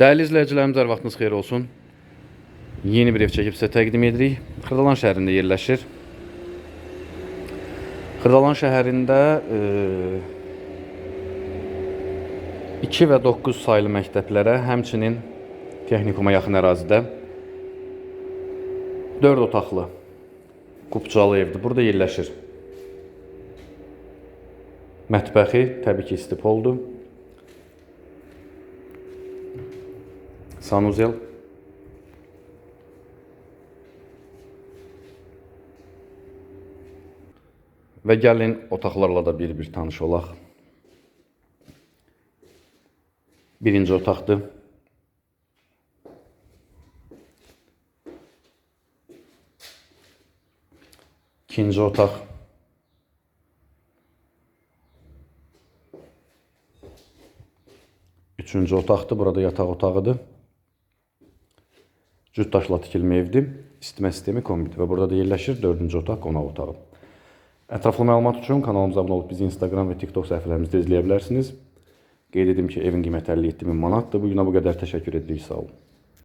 Değerli izləyicilərimiz, hər vaxtınız xeyir olsun. Yeni bir ev çəkib sizə təqdim edirik. Xırdalan şəhərində yerləşir. Xırdalan şəhərində e, 2 və 9 saylı məktəblərə, həmçinin texnikuma yaxın ərazidə 4 otaqlı qupçalı evdir. Burada yerləşir. Mətbəxi təbii ki, istipoldur. Sanuzel. Və gəlin otaqlarla da bir-bir tanış olaq. Birinci otaqdır. İkinci otaq. Üçüncü otaqdır. Burada yataq otağıdır. Cüt daşla tikilmə evdir. İsitmə sistemi kombit və burada da yerləşir 4-cü otaq qonaq otağı. Ətraflı məlumat üçün kanalımıza abunə olub bizi Instagram və TikTok səhifələrimizdə izləyə bilərsiniz. Qeyd edim ki, evin qiyməti 57 min manatdır. Bu günə bu qədər təşəkkür edirik. Sağ olun.